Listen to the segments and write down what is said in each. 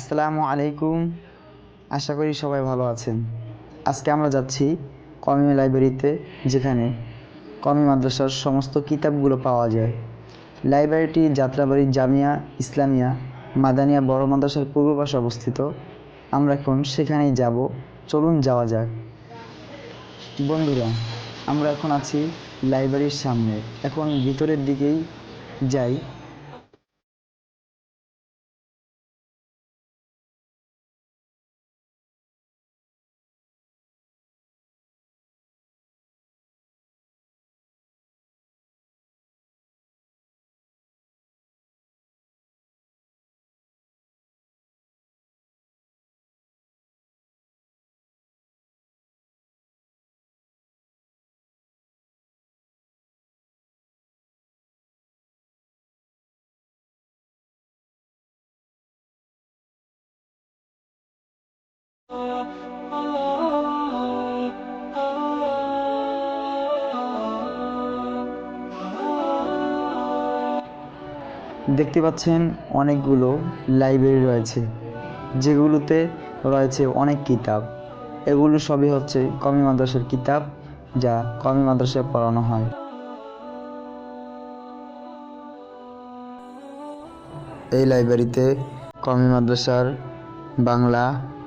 আসসালামু আলাইকুম। আশা করি সবাই ভালো আছেন। আজকে আমরা যাচ্ছি কমি লাইব্রেরিতে, যেখানে কমি মাদ্রাসার সমস্ত কিতাবগুলো পাওয়া যায়। লাইব্রেরিটি যাত্রাবাড়ি জামিয়া ইসলামিয়া মাদানিয়া বড় মাদ্রাসার পূর্ব পাশে অবস্থিত। আমরা এখন সেখানেই যাব। চলুন যাওয়া যাক। বন্ধুরা, আমরা এখন আছি লাইব্রেরির সামনে। এখন ভিতরের দিকেই যাই। দেখতে পাচ্ছেন অনেকগুলো লাইব্রেরি রয়েছে, যেগুলোতে রয়েছে অনেক কিতাব। এগুলো সবই হচ্ছে কমি মাদ্রাসার কিতাব, যা কমি মাদ্রাসায় পড়ানো হয়। এই লাইব্রেরিতে কমি মাদ্রাসার বাংলা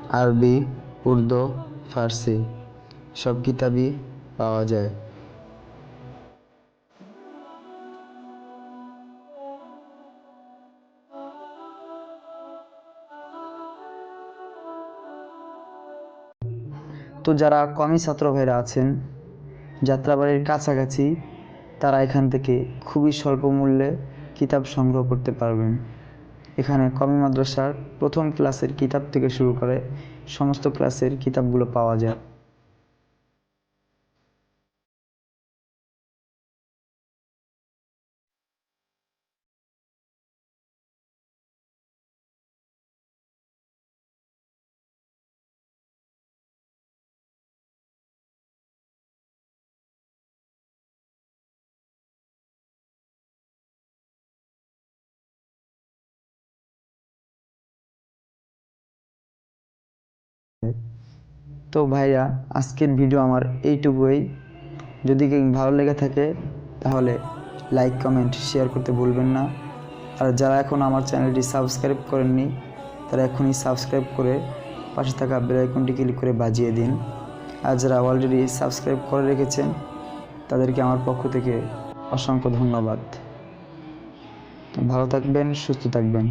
আরবি, উর্দু, ফার্সি সব কিতাবই পাওয়া যায়। তো যারা কমি ছাত্র ভাইরা আছেন, যাত্রাবাড়ির কাছাকাছি, তারা এখান থেকে খুবই স্বল্প মূল্যে কিতাব সংগ্রহ করতে পারবেন। এখানে কমি মাদ্রাসার প্রথম ক্লাসের কিতাব থেকে শুরু করে সমস্ত ক্লাসের কিতাবগুলো পাওয়া যায়। তো ভাইয়া, আজকের ভিডিও আমার এইটুকুই। যদি ভালো লেগে থাকে, তাহলে লাইক কমেন্ট শেয়ার করতে ভুলবেন না। আর যারা এখন আমার চ্যানেলটি সাবস্ক্রাইব করেননি, তারা এখনই সাবস্ক্রাইব করে পাশে থাকা বেল আইকনটি ক্লিক করে বাজিয়ে দিন। আর যারা অলরেডি সাবস্ক্রাইব করে রেখেছেন, তাদেরকে আমার পক্ষ থেকে অসংখ্য ধন্যবাদ। ভালো থাকবেন, সুস্থ থাকবেন।